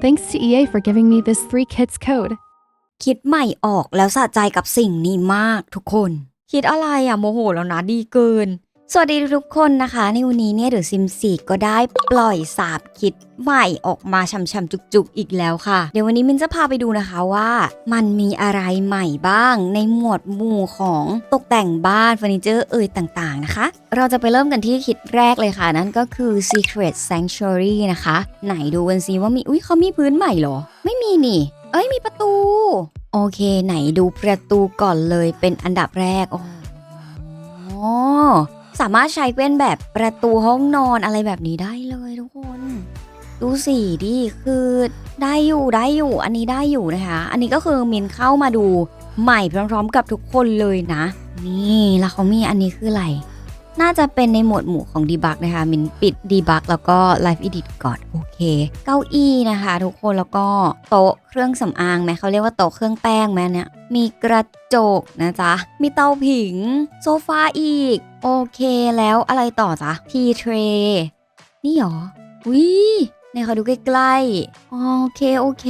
Thanks to EA for giving me this 3 kids code. คิดใหม่ออกแล้วสะใจกับสิ่งนี้มากทุกคน คิดอะไรอะโมโหแล้วนะดีเกิน สวัสดีทุกคนนะคะ ในวันนี้เนี่ยเดี๋ยวซิมสีก็ได้ปล่อยสาบคิดใหม่ออกมาช่ำๆจุกๆอีกแล้วค่ะ เดี๋ยววันนี้มินจะพาไปดูนะคะว่า มันมีอะไรใหม่บ้างในหมวดหมู่ของตกแต่งบ้านเฟอร์นิเจอร์เอ่ยต่างๆนะคะ เราจะไปเริ่มกันที่คิดแรกเลยค่ะ นั่นก็คือ Secret Sanctuary นะคะ ไหนดูกันซิว่ามีอุ้ยเขามีพื้นใหม่เหรอ ไม่มีนี่ เอ้ยมีประตู โอเค ไหนดูประตูก่อนเลยเป็นอันดับแรกโอ้ สามารถใช้เป็นแบบประตูห้องนอนอะไรแบบนี้ได้เลยทุกคน ดูสีดิคือได้อยู่ได้อยู่อันนี้ได้อยู่นะคะ อันนี้ก็คือมินเข้ามาดูใหม่พร้อมๆ กับทุกคนเลยนะ นี่แล้วเขามีอันนี้คืออะไร น่าจะเป็นในหมวดหมู่ของดีบักนะคะ มินปิดดีบักแล้วก็ Live Edit ก่อนโอเค เก้าอี้นะคะ ทุกคนแล้วก็โต๊ะเครื่องสำอางไหมเขาเรียกว่าโต๊ะเครื่องแป้งไหมเนี่ยมีกระจกนะจ๊ะมีเตาผิง โซฟาอีก โอเคแล้วอะไรต่อจ๊ะทีเทรนี่หรอวิเนี่ยเขาดูใกล้ๆ โอเคโอเค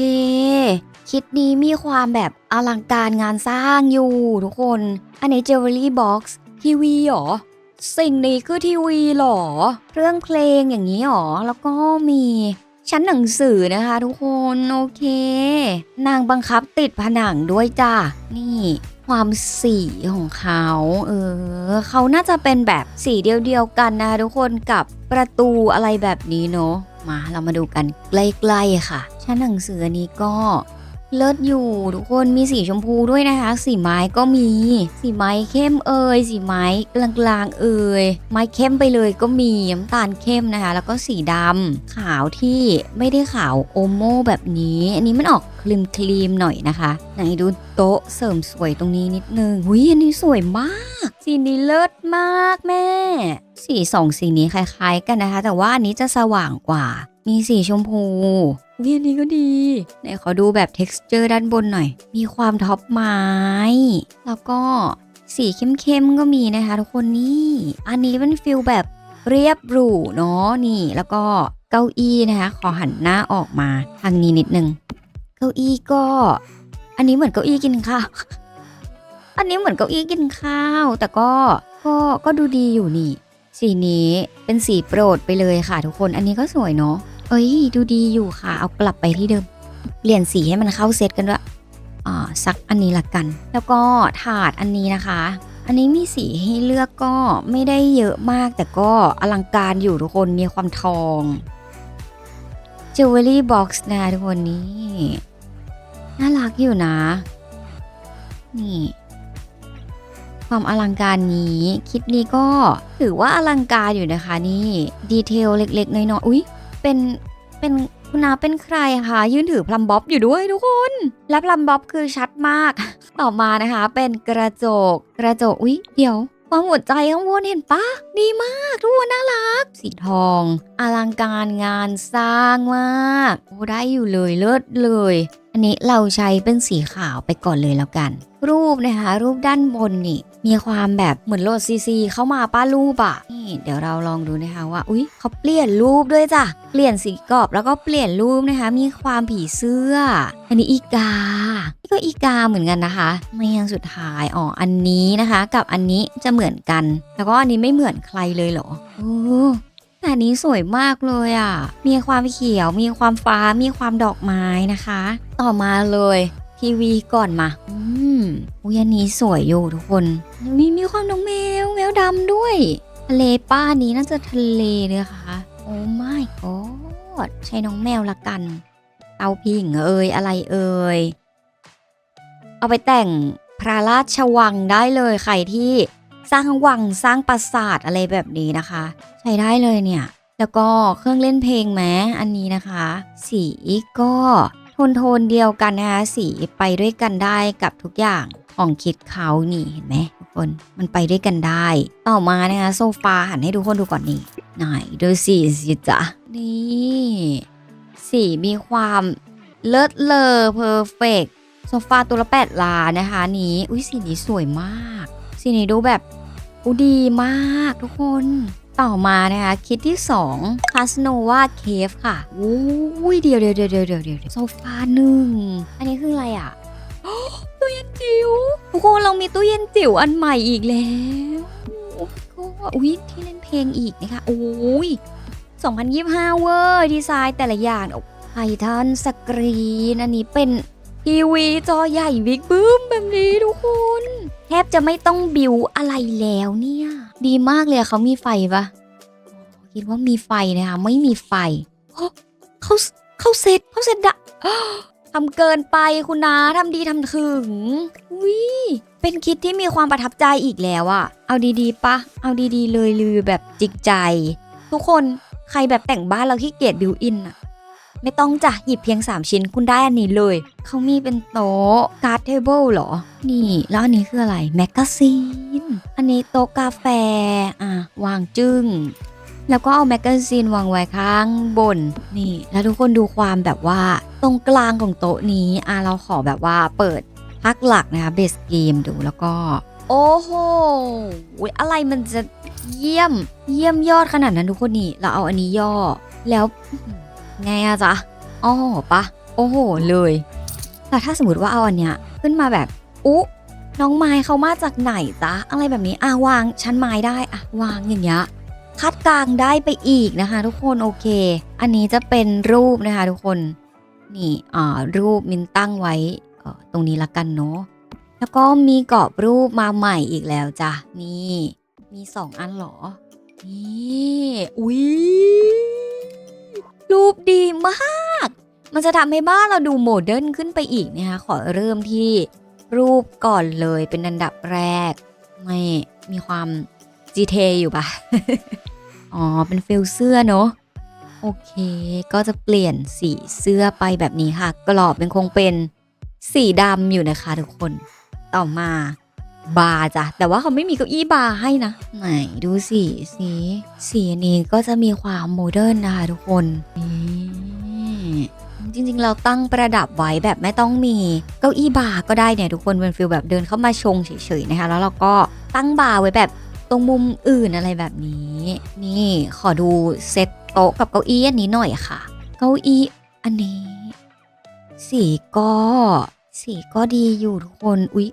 คิดนี้มีความแบบอลังการงานสร้างอยู่ทุกคน อันนี้ Jewelry Box ทีวีหรอ สิ่งนี้คือทีวีหรอ เครื่องเพลงอย่างนี้หรอ แล้วก็มี ชั้นหนังสือนะคะทุกคนโอเค นางบังคับติดผนังด้วยจ้านี่ความสีของเขาเออเขาน่าจะเป็นแบบสีเดียวๆกันนะคะทุกคนกับประตูอะไรแบบนี้เนาะมาเรามาดูกันใกล้ๆค่ะ ชั้นหนังสือนี้ก็ เลิศอยู่ทุกคนมีสีชมพูด้วยนะคะ สีไม้ก็มี สีไม้เข้มเอ่ยสีไม้กลางๆเอ่ยไม้เข้มไปเลยก็มีน้ำตาลเข้มนะคะ แล้วก็สีดำขาวที่ไม่ได้ขาวโอโมแบบนี้ อันนี้มันออกครีมครีมๆหน่อยนะคะ ไหนดูโต๊ะเสริมสวยตรงนี้นิดนึงหุยอันนี้สวยมาก สีนี้เลิศมากแม่ สีสองสีนี้คล้าย ๆ กันนะคะ แต่ว่าอันนี้จะสว่างกว่า มีสีชมพูวิอันนี้ก็ดีไหนขอดูแบบ texture ด้านบนหน่อย มีความท็อปไม้ แล้วก็สีเข้มๆก็มีนะคะ ทุกคนนี่อันนี้เป็นฟิลแบบเรียบหรูเนาะนี่แล้วก็เก้าอี้นะคะ ขอหันหน้าออกมาทางนี้นิดนึง เก้าอี้ก็ อันนี้เหมือนเก้าอี้กินข้าว อันนี้เหมือนเก้าอี้กินข้าว แต่ก็ก็ก็ดูดีอยู่นี่ สีนี้เป็นสีโปรดไปเลยค่ะทุกคน อันนี้ก็สวยเนาะ เอ้ย ดูดีอยู่ค่ะ เอากลับไปที่เดิม เปลี่ยนสีให้มันเข้าเซตกันด้วยอ่าสักอันนี้ละกัน แล้วก็ถาดอันนี้นะคะ อันนี้มีสีให้เลือกก็ไม่ได้เยอะมาก แต่ก็อลังการอยู่ทุกคน มีความทอง Jewelry Box นะทุกคนนี่ น่ารักอยู่นะ นี่ ความอลังการนี้ คลิปนี้ก็ถือว่าอลังการอยู่นะคะนี่ดีเทลเล็กๆน้อยๆอุ๊ยเป็นเป็นคุณนาเป็นใครคะยืนถือพลัมบ๊อบอยู่ด้วยทุกคน และพลัมบ๊อบคือชัดมาก ต่อมานะคะ เป็นกระจกกระจกอุ๊ยเดี๋ยวความหัวใจข้างบนเห็นปะดีมากทุกคนน่ารัก สีทอง อลังการงานสร้างมากโอ้ได้อยู่เลยเลิศเลย อันนี้เราใช้เป็นสีขาวไปก่อนเลยแล้วกัน รูปนะคะ รูปด้านบนนี่ มีความแบบเหมือนโหลดซีซีเข้ามาป้ารูปอะนี่เดี๋ยวเราลองดูนะคะว่า อุ๊ยเขาเปลี่ยนรูปด้วยจ้ะ เปลี่ยนสีกรอบแล้วก็เปลี่ยนรูปนะคะ มีความผีเสื้อ อันนี้อีกา นี่ก็อีกาเหมือนกันนะคะไม่ยังสุดท้ายอ๋ออันนี้นะคะ กับอันนี้จะเหมือนกัน แล้วก็อันนี้ไม่เหมือนใครเลยเหรอโอ้แต่อันนี้สวยมากเลยอะ่ะ มีความเขียว มีความฟ้า มีความดอกไม้นะคะ ต่อมาเลย ทีวีก่อนมา อืมอุ้ยอันนี้สวยอยู่ทุกคนมีมีความน้องแมวแมวดำด้วย ทะเลป้านี้น่าจะทะเลเลยค่ะ โอ้ไม่ก็ใช้น้องแมวละกัน เตาผิงเอ่ยอะไรเอ่ย เอาไปแต่งพระราชวังได้เลยใครที่สร้างวังสร้างปราสาทอะไรแบบนี้นะคะ ใช้ได้เลยเนี่ย แล้วก็เครื่องเล่นเพลงแม้อันนี้นะคะ สีก็ นโทนเดียวกันนะคะสีไปด้วยกันได้กับทุกอย่างของคิดเขานี่เห็นไหมทุกคนมันไปด้วยกันได้ ต่อมานะคะโซฟาหันให้ทุกคนดูก่อนนี่ไหนดูสีสิจ๊ะนี่สีมีความเลิศเลอเพอร์เฟกโซฟาตัวละแปดล้านนะคะนี้อุ้ยสีนี้สวยมาก สีนี้ดูแบบอุดีมากทุกคน ต่อมานะคะคิดที่2 c a s n o v a Cave ค่ะอุ้ยเดียวเดียวเดียวเดียวเดียวเดียวโซฟาหนึ่งอันนี้คืออะไรอะตู้เย็นจิ๋วทุกคนเรามีตู้เย็นจิ๋วอันใหม่อีกแล้วโอ้ก็อุ้ยที่เล่นเพลงอีกนะคะโอ้ย2025 เวอร์ดีไซน์แต่ละอย่างไททันสกรีน อันนี้เป็นทีวีจอใหญ่บิ๊กบึ้มแบบนี้ทุกคน แทบจะไม่ต้องบิวอะไรแล้วเนี่ย ดีมากเลยอะเขามีไฟปะคิดว่ามีไฟนะคะ ไม่มีไฟเขาเขาเซ็ตเขาเซ็ตดะทำเกินไปคุณนาทำดีทำถึงวิเป็นคิดที่มีความประทับใจอีกแล้วอะเอาดีๆปะเอาดีๆ เลยลือแบบจิกใจ ทุกคนใครแบบแต่งบ้านเราขี้เกียจบิวอินอะ ไม่ต้องจ้ะหยิบเพียง 3 ชิ้นคุณได้อันนี้เลย เขามีเป็นโต๊ะการ์ดเทเบิลเหรอ นี่ แล้วอันนี้คืออะไร แมกกาซีน อันนี้โต๊ะกาแฟ อะ วางจึ้ง แล้วก็เอาแมกกาซีนวางไว้ข้างบน นี่ แล้วทุกคนดูความแบบว่า ตรงกลางของโต๊ะนี้ อะ เราขอแบบว่าเปิดพักหลักนะคะเบสเกมดูแล้วก็ โอ้โหอุ๊ยอะไรมันจะเยี่ยม เยี่ยมยอดขนาดนั้นทุกคนนี่ เราเอาอันนี้ย่อ แล้ว ไงอะจ๊ะอ๋อปะโอ้โหเลยแต่ถ้าสมมติว่าเอาอันเนี้ยขึ้นมาแบบอุ๊น้องไม้เขามาจากไหนจ๊ะอะไรแบบนี้อะวางชั้นไม้ได้อะวางอย่างเงี้ยคัดกลางได้ไปอีกนะคะ ทุกคนโอเค อันนี้จะเป็นรูปนะคะ ทุกคนนี่อ่ารูปมินตั้งไว้ตรงนี้ละกันเนาะแล้วก็มีกรอบรูปมาใหม่อีกแล้วจ้ะนี่ มีสองอันเหรอนี่อุ๊ย รูปดีมาก มันจะทำให้บ้านเราดูโมเดิร์นขึ้นไปอีกนะคะ ขอเริ่มที่รูปก่อนเลยเป็นอันดับแรก ไม่มีความจีเทอยู่ปะอ๋อ เป็นฟิลเสื้อเนอะโอเค ก็จะเปลี่ยนสีเสื้อไปแบบนี้ค่ะ กรอบเป็นคงเป็นสีดำอยู่นะคะทุกคน ต่อมา บาร์จ้ะแต่ว่าเขาไม่มีเก้าอี้บาร์ให้นะ ไหนดูสิสีสีนนี้ก็จะมีความโมเดิร์นนะคะทุกคนนี่จริงๆ เราตั้งประดับไว้แบบไม่ต้องมีเก้าอี้บาร์ก็ได้เนี่ยทุกคนเป็นฟิลแบบเดินเข้ามาชงเฉยๆนะคะ แล้วเราก็ตั้งบาร์ไว้แบบตรงมุมอื่นอะไรแบบนี้ นี่ขอดูเซตโต๊ะกับเก้าอี้อันนี้หน่อยค่ะ เก้าอี้อันนี้ สีก็ สีก็ดีอยู่ทุกคนอุ๊ย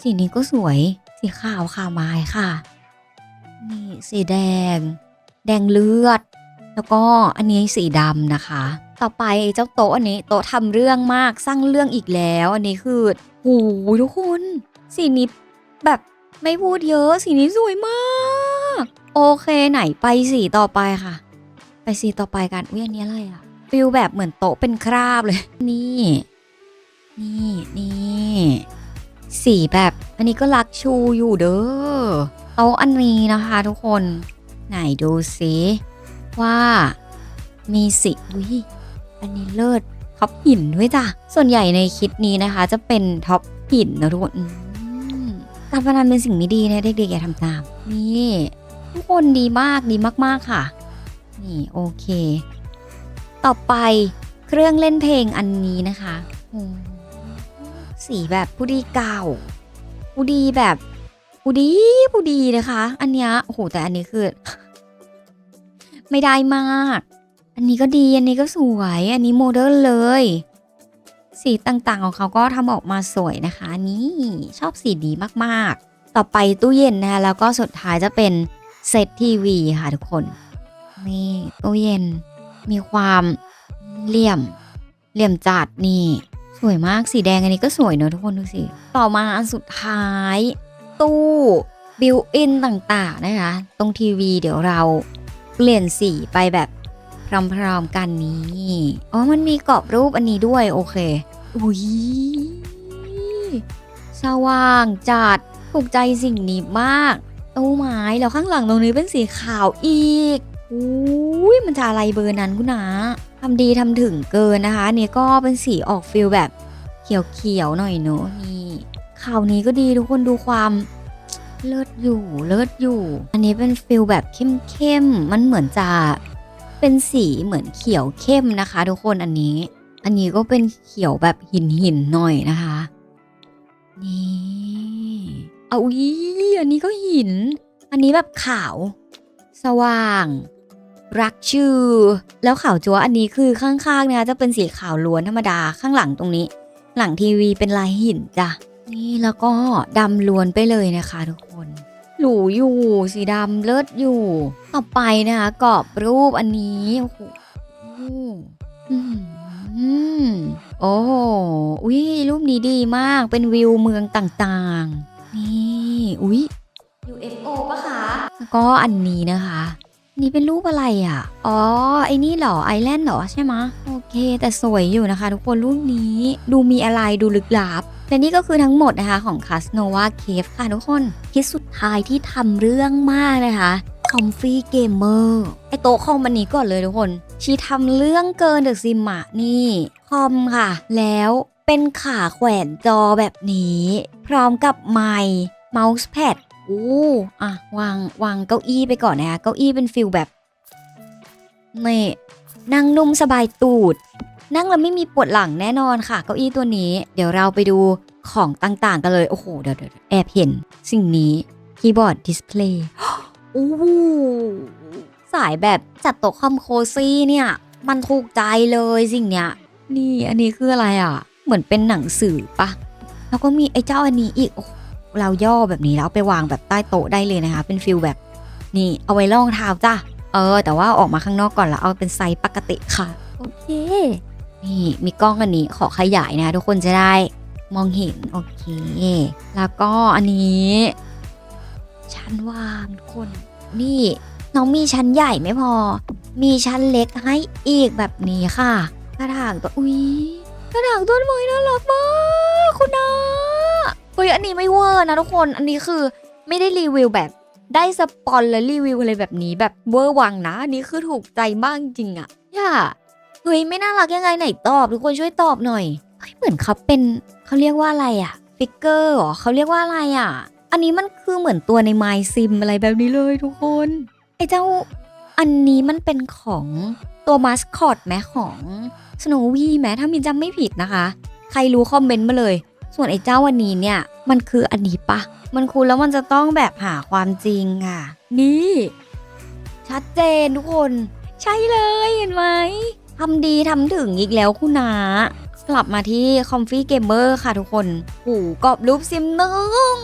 สีนี้ก็สวย สีขาวขาวไม้ค่ะ นี่สีแดง แดงเลือด แล้วก็อันนี้สีดำนะคะ ต่อไปเจ้าโต๊ะอันนี้โต๊ะทำเรื่องมากสร้างเรื่องอีกแล้ว อันนี้คือโอ้โหทุกคน สีนี้แบบไม่พูดเยอะ สีนี้สวยมาก โอเคไหนไปสีต่อไปค่ะ ไปสีต่อไปกันอุ้ยอันนี้อะไรอะฟิลแบบเหมือนโต๊ะเป็นคราบเลย นี่ นี่นี่ สีแบบอันนี้ก็รักชูอยู่เด้อโต๊ะอันนี้นะคะทุกคน ไหนดูสิว่ามีสีอุ้ยอันนี้เลิศท็อปหินด้วยจ้ะ ส่วนใหญ่ในคลิปนี้นะคะ จะเป็นท็อปหินนะทุกคนการพนันเป็นสิ่งไม่ดีนะเด็กๆอย่าทำตาม นี่ทุกคนดีมากดีมากๆค่ะ นี่โอเค ต่อไปเครื่องเล่นเพลงอันนี้นะคะโอ้ สีแบบผู้ดีเก่า ผู้ดีแบบผู้ดีผู้ดีนะคะ อันเนี้ยโอ้โหแต่อันนี้คือ ไม่ได้มาก อันนี้ก็ดีอันนี้ก็สวย อันนี้โมเดิร์นเลย สีต่างๆของเขาก็ทำออกมาสวยนะคะ นี่ชอบสีดีมากๆ ต่อไปตู้เย็นนะคะแล้วก็สุดท้ายจะเป็นเซตทีวีค่ะทุกคนนี่ตู้เย็นมีความเหลี่ยม เหลี่ยมจัดนี่ สวยมากสีแดงอันนี้ก็สวยเนอะทุกคนดูสิ ต่อมาอันสุดท้าย ตู้บิวอินต่างๆนะคะ ตรงทีวีเดี๋ยวเราเปลี่ยนสีไปแบบพร้อมๆกันนี้อ๋อมันมีกรอบรูปอันนี้ด้วยโอเค อุ้ยสว่างจัดถูกใจสิ่งนี้มากตู้ไม้แล้วข้างหลังตรงนี้เป็นสีขาวอีกอุ้ยมันจะอะไรเบอร์นั้นคุณนะ ทำดีทำถึงเกินนะคะนี่ก็เป็นสีออกฟิลแบบเขียวๆหน่อยเนอะนี่ข่าวนี้ก็ดีทุกคนดูความเลิศอยู่เลิศอยู่ อันนี้เป็นฟิลแบบเข้มๆมันเหมือนจะเป็นสีเหมือนเขียวเข้มนะคะ ทุกคนอันนี้ อันนี้ก็เป็นเขียวแบบหินหินหน่อยนะคะนี่เอาอีอันนี้ก็หิน อันนี้แบบขาว สว่าง รักชื่อ แล้วขาวจัวอันนี้คือข้างๆนะคะจะเป็นสีขาวล้วนธรรมดาข้างหลังตรงนี้ หลังทีวีเป็นลายหินจ้ะนี่แล้วก็ดำล้วนไปเลยนะคะทุกคนหรูอยู่ สีดำเลิศอยู่ ต่อไปนะคะกรอบรูปอันนี้ โอ้โหอืมโอ้โหอุ้ยรูปนี้ดีมากเป็นวิวเมืองต่างๆ นี่ อุ้ย UFO ปะคะแล้วก็อันนี้นะคะ นี่เป็นรูปอะไรอะ อ๋อ ไอ้นี่เหรอ ไอแลนด์เหรอใช่ไหมโอเค แต่สวยอยู่นะคะ ทุกคนรูปนี้ ดูมีอะไรดูลึกลับ และนี่ก็คือทั้งหมดนะคะของ c a s n o v a Cave ค่ะทุกคนคิดสุดท้ายที่ทำเรื่องมากนะคะ Comfy Gamer ไอโต๊ะคอมอันนี้ก่อนเลยทุกคน ชีทำเรื่องเกินเดอะซิมอะนี่คอมค่ะ แล้วเป็นขาแขวนจอแบบนี้ พร้อมกับไมค์เมาส์แพด อู้อะวางวางเก้าอี้ไปก่อนนะคะ เก้าอี้เป็นฟิลแบบนี่นั่งนุ่มสบายตูด นั่งแล้วไม่มีปวดหลังแน่นอนค่ะ เก้าอี้ตัวนี้ เดี๋ยวเราไปดูของต่างๆ กันเลย โอ้โห เดี๋ยวเดี๋ยวแอบเห็น สิ่งนี้คีย์บอร์ดดิสเพลย์โอ้โหสายแบบจัดโต๊ะคอมโคซี่เนี่ย มันถูกใจเลยสิ่งเนี้ย นี่อันนี้คืออะไรอะ เหมือนเป็นหนังสือปะแล้วก็มีไอ้เจ้าอันนี้อีกโอ้โห เราย่อแบบนี้แล้วไปวางแบบใต้โต๊ะได้เลยนะคะ เป็นฟิลแบบนี่เอาไว้รองเท้าจ้ะเออ แต่ว่าออกมาข้างนอกก่อนแล้วเอาเป็นไซส์ปกติค่ะโอเคนี่มีกล้องอันนี้ขอขยายนะ ทุกคนจะได้มองเห็นโอเค แล้วก็อันนี้ชั้นวางทุกคน นี่น้องมีชั้นใหญ่ไม่พอ มีชั้นเล็กให้อีกแบบนี้ค่ะ กระถางตัวอุ้ยกระถางต้นไม้น่ารักมากคุณนา เฮ้ยอันนี้ไม่เวอร์นะทุกคนอันนี้คือไม่ได้รีวิวแบบได้สปอนและรีวิวอะไรแบบนี้แบบเวอร์วังนะ อันนี้คือถูกใจมากจริงอะย่าเฮ้ยไม่น่ารักยังไงไหนตอบทุกคนช่วยตอบหน่อยเฮ้ยเหมือนเขาเป็นเขาเรียกว่าอะไรอะฟิกเกอร์หรอเขาเรียกว่าอะไรอะอันนี้มันคือเหมือนตัวในไมซิมอะไรแบบนี้เลยทุกคนไอ้เจ้าอันนี้มันเป็นของตัวมาสคอตแม้ของสโนวี่แม้ถ้ามินจำไม่ผิดนะคะ ใครรู้คอมเมนต์มาเลย ส่วนไอ้เจ้าวันนี้เนี่ยมันคืออันนี้ปะ มันคูแล้วมันจะต้องแบบหาความจริงค่ะ นี่ ชัดเจนทุกคน ใช่เลยเห็นไหมทำดีทำถึงอีกแล้วคุณนากลับมาที่ Comfy Gamer ค่ะทุกคนหูกรอบรูปซิมหนึ่ง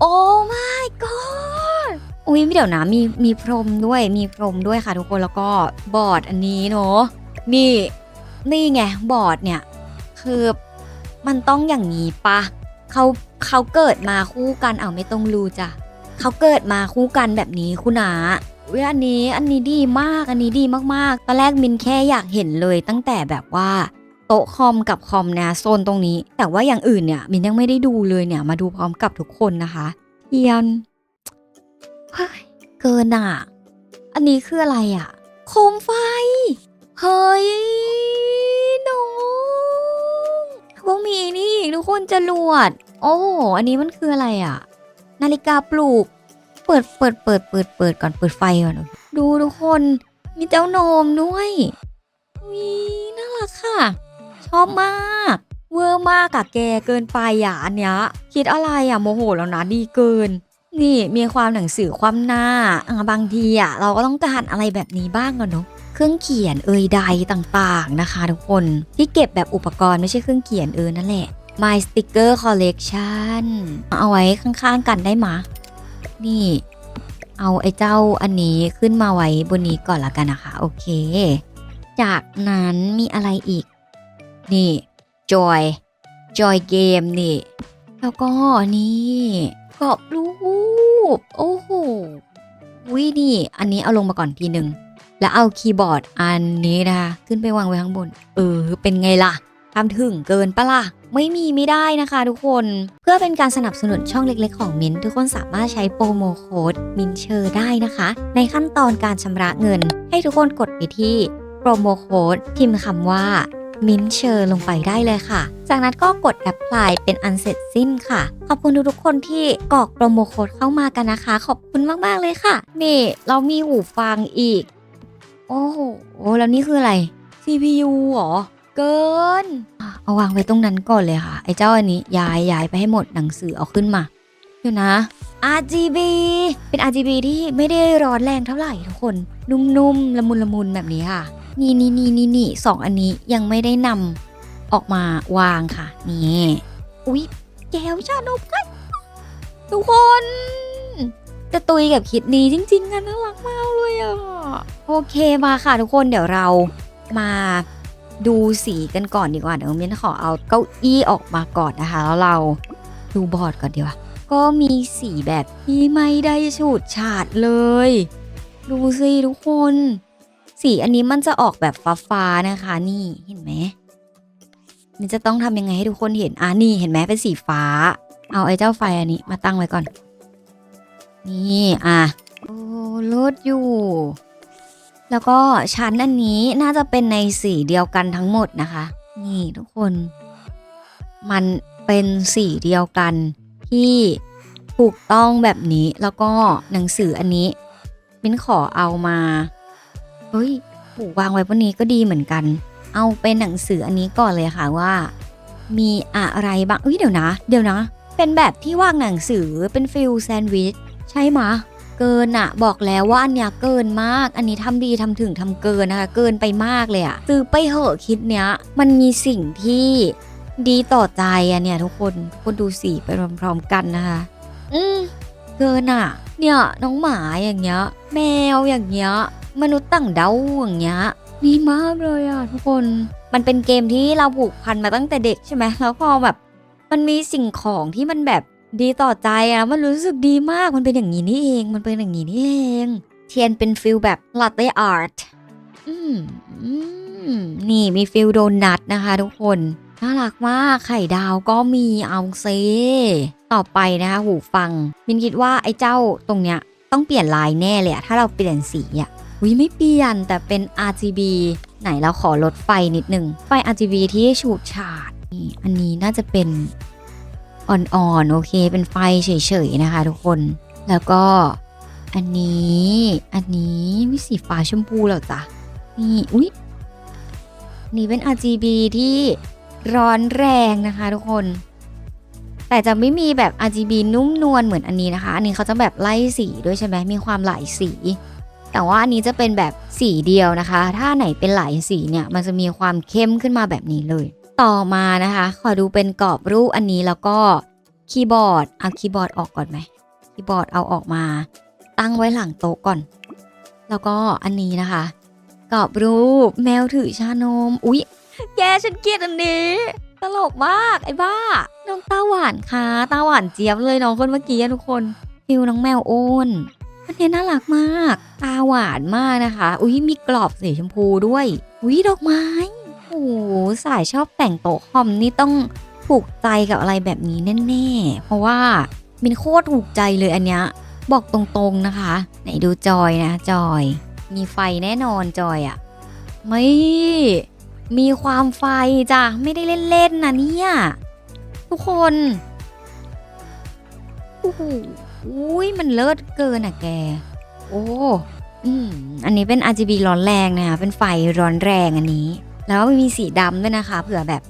โอ้ my god อุ้ยไม่เดี๋ยวนะมีมีพรมด้วยมีพรมด้วยค่ะทุกคนแล้วก็บอร์ดอันนี้เนาะนี่ นี่ไงบอร์ดเนี่ย คือ มันต้องอย่างนี้ปะเขาเขาเกิดมาคู่กันเอาไม่ต้องรู้จ้ะเขาเกิดมาคู่กันแบบนี้คุณนาอุ้ยอันนี้อันนี้ดีมากอันนี้ดีมากๆตอนแรกมินแค่อยากเห็นเลยตั้งแต่แบบว่าโต๊ะคอมกับคอมนะโซนตรงนี้ แต่ว่าอย่างอื่นเนี่ยมินยังไม่ได้ดูเลยเนี่ย มาดูพร้อมกับทุกคนนะคะเทียนเฮ้ยเกินอะ อันนี้คืออะไรอะ โคมไฟ เฮ้ย องมีนี่อีกทุกคนจรวด โอ้อันนี้มันคืออะไรอะ นาฬิกาปลูก เปิดเปิดเปิดเปิดเปิดก่อนเปิดไฟก่อนดูทุกคนมีเจ้าโนมด้วยวีน่ารักค่ะ ชอบมาก เวอร์มากอะแกเกินไปอะอันเนี้ยคิดอะไรอะโมโหแล้วนะดีเกิน นี่มีความหนังสือความหน้าบางทีอะเราก็ต้องการอะไรแบบนี้บ้างอะเนาะ เครื่องเขียนเอยใดต่างๆนะคะ ทุกคนที่เก็บแบบอุปกรณ์ไม่ใช่เครื่องเขียนเออนั่นแหละ My Sticker Collection เอาไว้ข้างๆกันได้มะนี่ เอาไอ้เจ้าอันนี้ขึ้นมาไว้บนนี้ก่อนละกันนะคะ โอเค จากนั้นมีอะไรอีก นี่ Joy Joy Game นี่ แล้วก็นี่กรอบรูป โอ้โหวินี่ อันนี้เอาลงมาก่อนทีหนึ่ง แล้วเอาคีย์บอร์ดอันนี้นะคะขึ้นไปวางไว้ข้างบน เออ เป็นไงล่ะทำถึงเกินปะล่ะไม่มีไม่ได้นะคะทุกคน เพื่อเป็นการสนับสนุนช่องเล็กๆของมินทุกคนสามารถใช้โปรโมโค้ดมินเชอร์ได้นะคะ ในขั้นตอนการชำระเงิน ให้ทุกคนกดไปที่โปรโมโค้ดพิมพ์คำว่ามินเชอร์ลงไปได้เลยค่ะ จากนั้นก็กดแอปพลายเป็นอันเสร็จสิ้นค่ะ ขอบคุณทุกๆคนที่กรอกโปรโมโค้ดเข้ามากันนะคะ ขอบคุณมากๆเลยค่ะ นี่เรามีหูฟังอีก โอ้โหแล้วนี่คืออะไร CPU เหรอ เกิน เอาวางไว้ตรงนั้นก่อนเลยค่ะ ไอ้เจ้าอันนี้ย้ายย้ายไปให้หมดหนังสือเอาขึ้นมาเดี๋ยวนะ RGB เป็น RGB ที่ไม่ได้ร้อนแรงเท่าไหร่ทุกคน นุ่มๆ ละมุนละมุนแบบนี้ค่ะ นี่นี่นี่นี่นี่สองอันนี้ยังไม่ได้นำออกมาวางค่ะ นี่ อุ๊ยแก้วชานมกันทุกคน จะตุยกับคิดนี้จริงๆอะน่ารักมากเลยอะโอเคมาค่ะทุกคนเดี๋ยวเรามาดูสีกันก่อนดีกว่า เดี๋ยวมิ้นขอเอาเก้าอี้ออกมาก่อนนะคะ แล้วเราดูบอร์ดก่อนดีกว่า ก็มีสีแบบที่ไม่ได้ฉูดฉาดเลย ดูสิทุกคน สีอันนี้มันจะออกแบบฟ้าๆนะคะ นี่เห็นไหมมันจะต้องทำยังไงให้ทุกคนเห็นอะนี่เห็นไหมเป็นสีฟ้า เอาไอ้เจ้าไฟอันนี้มาตั้งไว้ก่อน นี่อะโอ้ลิศอยู่ แล้วก็ชั้นอันนี้น่าจะเป็นในสีเดียวกันทั้งหมดนะคะ นี่ทุกคน มันเป็นสีเดียวกันที่ถูกต้องแบบนี้แล้วก็หนังสืออันนี้ มิ้นขอเอามาเฮ้ยผูกวางไว้บนนี้ก็ดีเหมือนกัน เอาเป็นหนังสืออันนี้ก่อนเลยค่ะว่า มีอะไรบ้างเอ้ยเดี๋ยวนะ เดี๋ยวนะ เป็นแบบที่วางหนังสือเป็นฟิลแซนด์วิช ใช่ไหมะเกินอะบอกแล้วว่าอันเนี้ยเกินมาก อันนี้ทำดีทำถึงทำเกินนะคะ เกินไปมากเลยอะซื้อไปเหอะคิดเนี้ย มันมีสิ่งที่ดีต่อใจอะเนี่ย ทุกคนทุกคนดูสีไปพร้อมๆกันนะคะ อืมเกินอะเนี่ยน้องหมาอย่างเงี้ย แมวอย่างเงี้ย มนุษย์ต่างดาวอย่างเงี้ยดีมากเลยอะทุกคน มันเป็นเกมที่เราผูกพันมาตั้งแต่เด็กใช่ไหมแล้วพอแบบ มันมีสิ่งของที่มันแบบ ดีต่อใจอะมันรู้สึกดีมากมันเป็นอย่างนี้นี่เอง มันเป็นอย่างนี้นี่เอง เทียนเป็นฟิลแบบลาเต้อาร์ตอืมอืมนี่มีฟิลโดนัทนะคะทุกคนน่ารักมากไข่ดาวก็มีเอาเซต่อไปนะคะหูฟัง มินคิดว่าไอ้เจ้าตรงเนี้ยต้องเปลี่ยนลายแน่เลยอะถ้าเราเปลี่ยนสีอะวิไม่เปลี่ยนแต่เป็น RGB ไหนเราขอลดไฟนิดนึง ไฟ RGB ที่ฉูดฉาดนี่อันนี้น่าจะเป็น อ่อนๆโอเคเป็นไฟเฉยๆนะคะ ทุกคนแล้วก็อันนี้อันนี้วิสีฟ้าชมพูเหรอจ๊ะนี่อุ๊ยนี่เป็น RGB ที่ร้อนแรงนะคะทุกคน แต่จะไม่มีแบบ RGB นุ่มนวลเหมือนอันนี้นะคะ อันนี้เขาจะแบบไล่สีด้วยใช่ไหมมีความหลายสี แต่ว่าอันนี้จะเป็นแบบสีเดียวนะคะ ถ้าไหนเป็นหลายสีเนี่ยมันจะมีความเข้มขึ้นมาแบบนี้เลย ต่อมานะคะ ขอดูเป็นกรอบรูปอันนี้แล้วก็คีย์บอร์ดเอาคีย์บอร์ดออกก่อนไหมคีย์บอร์ดเอาออกมา ตั้งไว้หลังโต๊ะก่อน แล้วก็อันนี้นะคะ กรอบรูปแมวถือชานม อุ๊ย แกฉันเกลียดอันนี้ ตลกมากไอ้บ้า น้องตาหวานค่ะตาหวานเจี๊ยบเลยน้องคนเมื่อกี้ทุกคนฟิวน้องแมวโอนอันนี้น่ารักมาก ตาหวานมากนะคะ อุ๊ยมีกรอบสีชมพูด้วย อุ๊ยดอกไม้ สายชอบแต่งโต๊ะคอมนี่ต้องถูกใจกับอะไรแบบนี้แน่ๆ เพราะว่ามินโคตรถูกใจเลยอันเนี้ยบอกตรงๆนะคะ ไหนดูจอยนะจอย มีไฟแน่นอนจอยอะไม่มีความไฟจ้ะไม่ได้เล่นๆนะเนี่ยทุกคนโอ้โหอุ้ยมันเลิศเกินอะแก โอ้อืมอันนี้เป็น RGB ร้อนแรงนะคะเป็นไฟร้อนแรงอันนี้ แล้วก็มีสีดำด้วยนะคะ เผื่อแบบ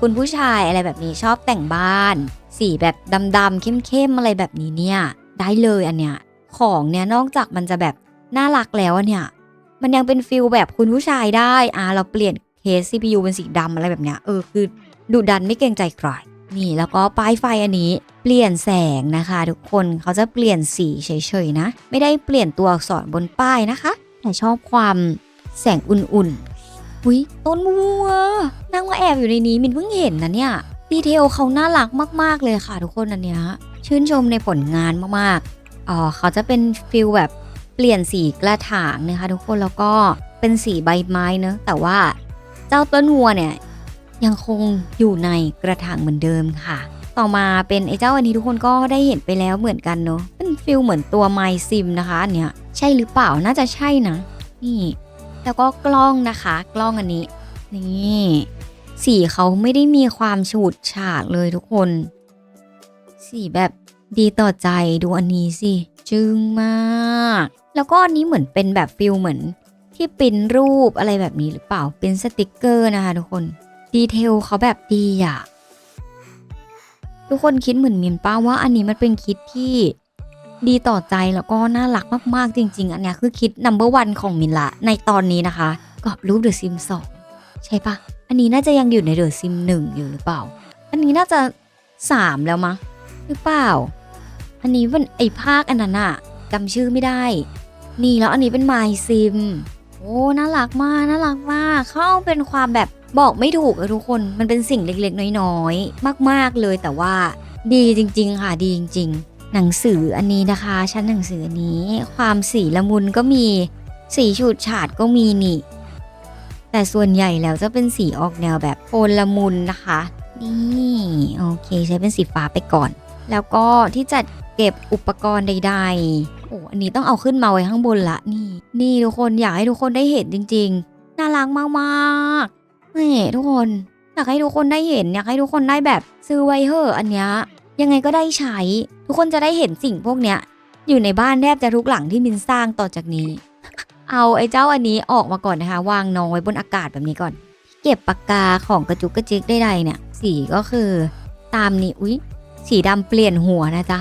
คุณผู้ชายอะไรแบบนี้ชอบแต่งบ้าน สีแบบดำๆเข้มๆอะไรแบบนี้เนี่ย ได้เลยอันเนี้ยของเนี่ยนอกจากมันจะแบบน่ารักแล้วเนี่ย มันยังเป็นฟิลแบบคุณผู้ชายได้อ่าเราเปลี่ยนเคส CPU เป็นสีดำอะไรแบบเนี้ยเออคือดุดันไม่เกรงใจใครนี่แล้วก็ป้ายไฟอันนี้เปลี่ยนแสงนะคะ ทุกคนเขาจะเปลี่ยนสีเฉยๆนะ ไม่ได้เปลี่ยนตัวอักษรบนป้ายนะคะ แต่ชอบความแสงอุ่นๆ หุยต้นวัวนั่งมาแอบอยู่ในนี้มินเพิ่งเห็นนะเนี่ยดีเทลเขาน่ารักมาก ๆ เลยค่ะทุกคนอันเนี้ยชื่นชมในผลงานมากๆอ๋อเขาจะเป็นฟิลแบบเปลี่ยนสีกระถางนะคะทุกคนแล้วก็เป็นสีใบไม้เนอะแต่ว่าเจ้าต้นวัวเนี่ยยังคงอยู่ในกระถางเหมือนเดิมค่ะ ต่อมาเป็นไอ้เจ้าอันนี้ทุกคนก็ได้เห็นไปแล้วเหมือนกันเนอะเป็นฟิลเหมือนตัวไมซิมนะคะอันเนี้ยใช่หรือเปล่าน่าจะใช่นะนี่ แล้วก็กล้องนะคะ กล้องอันนี้ นี่สีเขาไม่ได้มีความฉูดฉาดเลยทุกคน สีแบบดีต่อใจดูอันนี้สิ จึงมาก แล้วก็อันนี้เหมือนเป็นแบบฟิลเหมือนที่ปิ้นรูปอะไรแบบนี้หรือเปล่า เป็นสติกเกอร์นะคะทุกคน ดีเทลเขาแบบดีอะทุกคนคิดเหมือนมินป้าว่าอันนี้มันเป็นคิดที่ ดีต่อใจแล้วก็น่ารักมากๆจริง ๆ อันเนี้ยคือคิด number one ของมินละ ในตอนนี้นะคะกรอบรูป The Sims 2ใช่ปะอันนี้น่าจะยังอยู่ใน The Sims 1อยู่หรือเปล่า อันนี้น่าจะ3แล้วมะหรือเปล่า อันนี้เป็นไอภาคอันนั้นอะจำชื่อไม่ได้ นี่แล้วอันนี้เป็น My Sim โอ้น่ารักมากน่ารักมากเข้าเป็นความแบบบอกไม่ถูกอะทุกคนมันเป็นสิ่งเล็กๆ น้อยๆ มาก ๆเลยแต่ว่าดีจริง ๆ ค่ะดีจริง ๆ หนังสืออันนี้นะคะ ชั้นหนังสือนี้ ความสีละมุนก็มีสีฉูดฉาดก็มีนี่ แต่ส่วนใหญ่แล้วจะเป็นสีออกแนวแบบโอนละมุนนะคะ นี่โอเคใช้เป็นสีฟ้าไปก่อน แล้วก็ที่จัดเก็บอุปกรณ์ใด ๆ โอ้อันนี้ต้องเอาขึ้นมาไว้ข้างบนละนี่ นี่ทุกคนอยากให้ทุกคนได้เห็นจริง ๆ น่ารักมากๆนี่ทุกคนอยากให้ทุกคนได้เห็นอยากให้ทุกคนได้แบบซื้อไว้เถอะอันเนี้ย ยังไงก็ได้ใช้ ทุกคนจะได้เห็นสิ่งพวกเนี้ย อยู่ในบ้านแทบจะทุกหลังที่มินสร้างต่อจากนี้ เอาไอ้เจ้าอันนี้ออกมาก่อนนะคะ วางน้องไว้บนอากาศแบบนี้ก่อน เก็บปากกาของกระจุกกระจิกได้ใดเนี่ย สีก็คือตามนี้อุ๊ย สีดำเปลี่ยนหัวนะจ๊ะ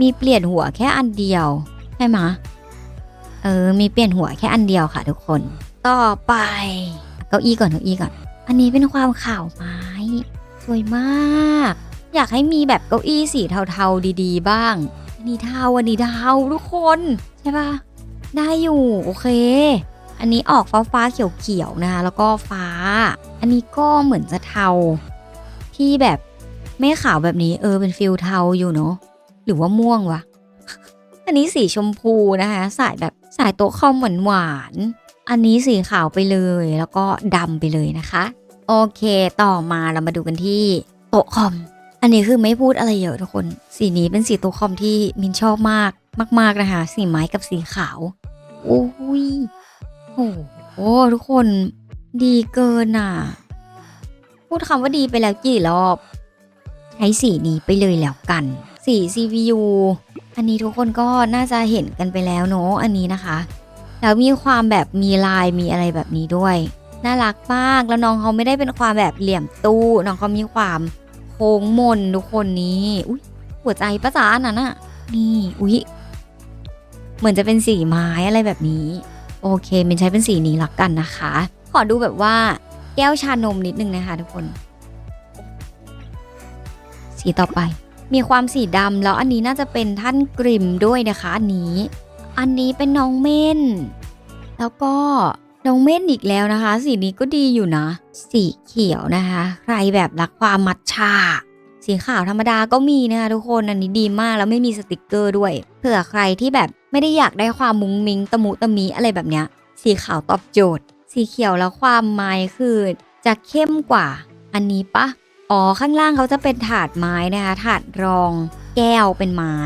มีเปลี่ยนหัวแค่อันเดียวใช่ไหมเออ มีเปลี่ยนหัวแค่อันเดียวค่ะ ทุกคน ต่อไป เก้าอี้ก่อนเก้าอี้ก่อน อันนี้เป็นความข่าวไม้ สวยมาก อยากให้มีแบบเก้าอี้สีเทาๆดีๆ บ้างนนี้เทาอันนี้เทาทุกคนใช่ปะได้อยู่โอเค อันนี้ออกฟ้าฟ้าๆเขียวๆนะคะแล้วก็ฟ้า อันนี้ก็เหมือนจะเทา ที่แบบไม่ขาวแบบนี้เออเป็นฟิลเทาอยู่เนาะหรือว่าม่วงวะอันนี้สีชมพูนะคะสายแบบสายโต๊ะคอมหวานหวานๆอันนี้สีขาวไปเลยแล้วก็ดำไปเลยนะคะ โอเค ต่อมาเรามาดูกันที่โต๊ะคอม อันนี้คือไม่พูดอะไรเยอะทุกคน สีนี้เป็นสีต๊ะคอมที่มินชอบมากมาก ๆนะคะ สีไม้กับสีขาว โอ้ยโอ้โหทุกคนดีเกินอะ พูดคำว่าดีไปแล้วกี่รอบ ใช้สีนี้ไปเลยแล้วกัน สี CPU อันนี้ทุกคนก็น่าจะเห็นกันไปแล้วเนอะอันนี้นะคะ แล้วมีความแบบมีลายมีอะไรแบบนี้ด้วย น่ารักมากแล้วน้องเขาไม่ได้เป็นความแบบเหลี่ยมตู้ น้องเขามีความ ค้งมนทุกคนนี้อุ้ยหัวใจป้าจ๋านนั้นน่ะนี่อุ้ยเหมือนจะเป็นสีไม้อะไรแบบนี้ โอเคมันใช้เป็นสีนี้ละกันนะคะ ขอดูแบบว่าแก้วชานมนิดนึงนะคะทุกคน สีต่อไป มีความสีดำแล้วอันนี้น่าจะเป็นท่านกริมด้วยนะคะอันนี้ อันนี้เป็นน้องเม่น แล้วก็ น้องเม่นอีกแล้วนะคะ สีนี้ก็ดีอยู่นะ สีเขียวนะคะ ใครแบบรักความมัดชาสีขาวธรรมดาก็มีนะคะทุกคนอันนี้ดีมากแล้วไม่มีสติกเกอร์ด้วยเผื่อใครที่แบบไม่ได้อยากได้ความมุ้งมิงตะมุตะมีอะไรแบบเนี้ย สีขาวตอบโจทย์ สีเขียวแล้วความไม้คือจะเข้มกว่า อันนี้ปะอ๋อข้างล่างเขาจะเป็นถาดไม้นะคะถาดรอง แก้วเป็นไม้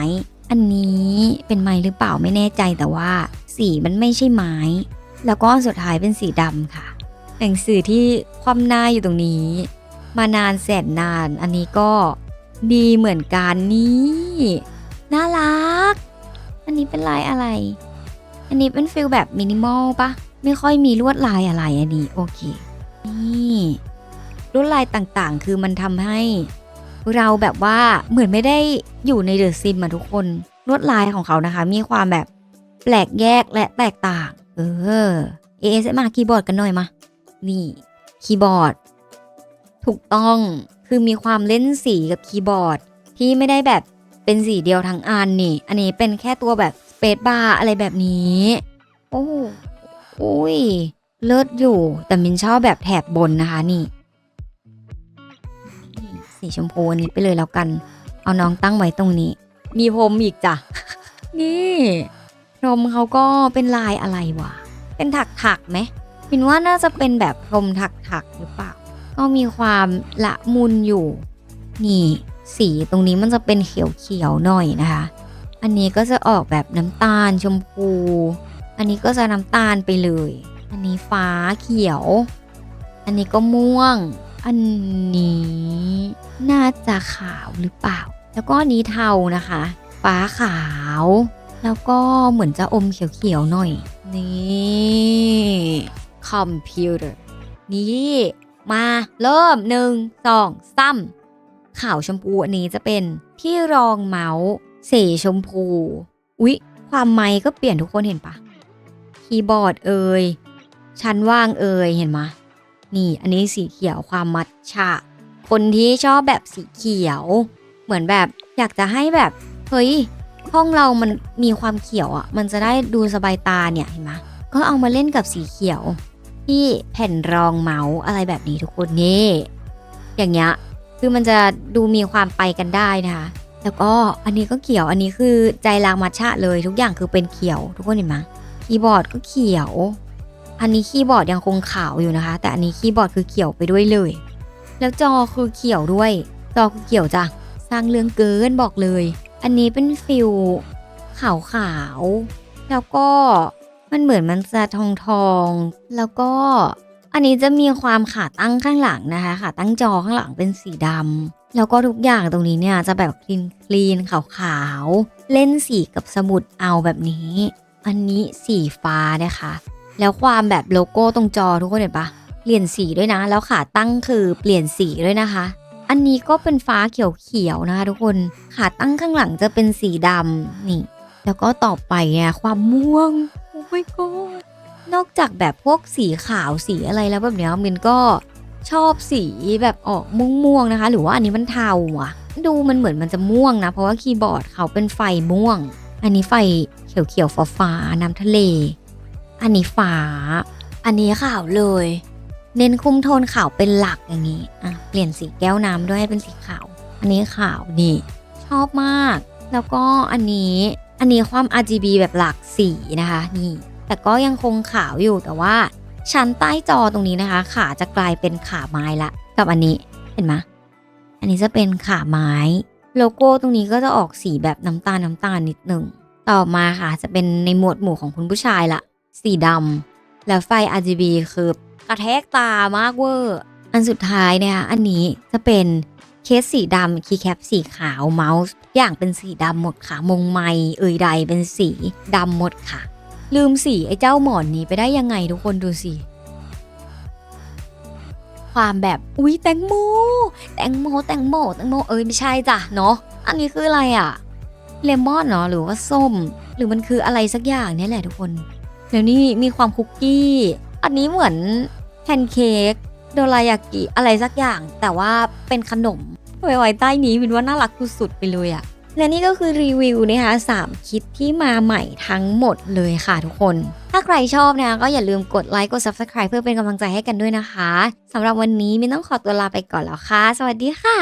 อันนี้เป็นไม้หรือเปล่าไม่แน่ใจแต่ว่า สีมันไม่ใช่ไม้ แล้วก็สุดท้ายเป็นสีดำค่ะ หนังสือที่คว่ำหน้าอยู่ตรงนี้ มานานแสนนาน อันนี้ก็ดีเหมือนกันนี่น่ารัก อันนี้เป็นลายอะไร อันนี้เป็นฟิลแบบมินิมอลปะไม่ค่อยมีลวดลายอะไรอันนี้โอเค นี่ลวดลายต่างๆ คือมันทำให้เราแบบว่าเหมือนไม่ได้อยู่ในเดอะซิมอะทุกคนลวดลายของเขานะคะ มีความแบบแปลกแยกและแตกต่าง เออ ASMR คีย์บอร์ดกันหน่อยมา นี่คีย์บอร์ด ถูกต้องคือมีความเล่นสีกับคีย์บอร์ด ที่ไม่ได้แบบเป็นสีเดียวทั้งอันนี่ อันนี้เป็นแค่ตัวแบบสเปซบาร์อะไรแบบนี้ โอ้โหอุ้ย เลิศอยู่ แต่มินชอบแบบแถบบนนะคะนี่นี่สีชมพูอันนี้ไปเลยแล้วกัน เอาน้องตั้งไว้ตรงนี้ มีพรมอีกจ้ะ นี่ พรมเขาก็เป็นลายอะไรวะ เป็นถักถักไหมมินว่าน่าจะเป็นแบบพรมถักถักหรือเปล่า ก็มีความละมุนอยู่ นี่สีตรงนี้มันจะเป็นเขียวๆหน่อยนะคะ อันนี้ก็จะออกแบบน้ำตาลชมพู อันนี้ก็จะน้ำตาลไปเลย อันนี้ฟ้าเขียว อันนี้ก็ม่วง อันนี้น่าจะขาวหรือเปล่า แล้วก็น,นี้เทานะคะ ฟ้าขาว แล้วก็เหมือนจะอมเขียวๆหน่อย นี่คอมพิวเตอร์นี่มาเริ่มหนึ่งสองสามขาวชมพูอันนี้จะเป็นที่รองเมาส์สีชมพู อุ๊ย ความไมค์ก็เปลี่ยนทุกคนเห็นปะคีย์บอร์ดเอ่ยชั้นว่างเอ่ยเห็นไหมะนี่อันนี้สีเขียวความมัทฉะ คนที่ชอบแบบสีเขียว เหมือนแบบอยากจะให้แบบ เฮ้ย ห้องเรามันมีความเขียวอะ มันจะได้ดูสบายตาเนี่ยเห็นไหมก็เอามาเล่นกับสีเขียว ที่แผ่นรองเมาส์อะไรแบบนี้ทุกคนนี่อย่างเงี้ยคือมันจะดูมีความไปกันได้นะคะแล้วก็อันนี้ก็เขียวอันนี้คือใจรางมัชชะเลยทุกอย่างคือเป็นเขียว ทุกคนเห็นไหมคีย์บอร์ดก็เขียว อันนี้คีย์บอร์ดยังคงขาวอยู่นะคะ แต่อันนี้คีย์บอร์ดคือเขียวไปด้วยเลย แล้วจอคือเขียวด้วย จอคือเขียวจ้ะสร้างเรื่องเกินบอกเลย อันนี้เป็นฟิลขาวขาวๆแล้วก็มันเหมือนมันจะทองทองๆแล้วก็อันนี้จะมีความขาตั้งข้างหลังนะคะขาตั้งจอข้างหลังเป็นสีดำแล้วก็ทุกอย่างตรงนี้เนี่ยจะแบบคลีนคลีนขาวๆเล่นสีกับสมุดเอาแบบนี้ อันนี้สีฟ้านะคะแล้วความแบบโลโก้ตรงจอทุกคนเห็นปะเปลี่ยนสีด้วยนะ แล้วขาตั้งคือเปลี่ยนสีด้วยนะคะ อันนี้ก็เป็นฟ้าเขียวๆนะคะทุกคนขาตั้งข้างหลังจะเป็นสีดำนี่ แล้วก็ต่อไปเนี่ยความม่วงโอ้ my god นอกจากแบบพวกสีขาวสีอะไรแล้วแบบเนี้ยมินก็ชอบสีแบบออกม่วงๆนะคะ หรือว่าอันนี้มันเทาอะดูมันเหมือนมันจะม่วงนะ เพราะว่าคีย์บอร์ดเขาเป็นไฟม่วง อันนี้ไฟเขียวๆฟ้าๆน้ำทะเล อันนี้ฟ้า อันนี้ขาวเลย เน้นคุมโทนขาวเป็นหลักอย่างนี้ อะ เปลี่ยนสีแก้วน้ำด้วยให้เป็นสีขาว อันนี้ขาวนี่ชอบมาก แล้วก็อันนี้ อันนี้ความ RGB แบบหลากสีนะคะ นี่ แต่ก็ยังคงขาวอยู่แต่ว่า ชั้นใต้จอตรงนี้นะคะ ขาจะกลายเป็นขาไม้ละ กับอันนี้ เห็นไหมอันนี้จะเป็นขาไม้ โลโก้ตรงนี้ก็จะออกสีแบบน้ำตาลน้ำตาลนิดหนึ่ง ต่อมาค่ะ จะเป็นในหมวดหมู่ของคุณผู้ชายละ สีดำ แล้วไฟ RGB คือ ระแทกตามากเวอร์ อันสุดท้ายเนี่ยอันนี้จะเป็นเคสสีดำคีย์แคปสีขาวเมาส์อย่างเป็นสีดำหมดค่ะ มงไมเอ่ยใดเป็นสีดำหมดค่ะ ลืมสีไอ้เจ้าหมอนนี้ไปได้ยังไงทุกคนดูสิความแบบอุ๊ยแตงโมแตงโมแตงโมแตงโมเอ้ยไม่ใช่จ้ะเนาะอันนี้คืออะไรอะเลมอนเนาะหรือว่าส้ม หรือมันคืออะไรสักอย่างเนี่ยแหละทุกคน แล้วนี่มีความคุกกี้ อันนี้เหมือน แพนเค้กโดรายากิอะไรสักอย่าง แต่ว่าเป็นขนมไว้ไว้ใต้นี้วินว่าน่ารักสุดๆไปเลยอะและนี่ก็คือรีวิวนะคะสามคิดที่มาใหม่ทั้งหมดเลยค่ะทุกคน ถ้าใครชอบนะคะก็อย่าลืมกดไลค์กด Subscribe เพื่อเป็นกำลังใจให้กันด้วยนะคะสำหรับวันนี้มินต้องขอตัวลาไปก่อนแล้วค่ะ สวัสดีค่ะ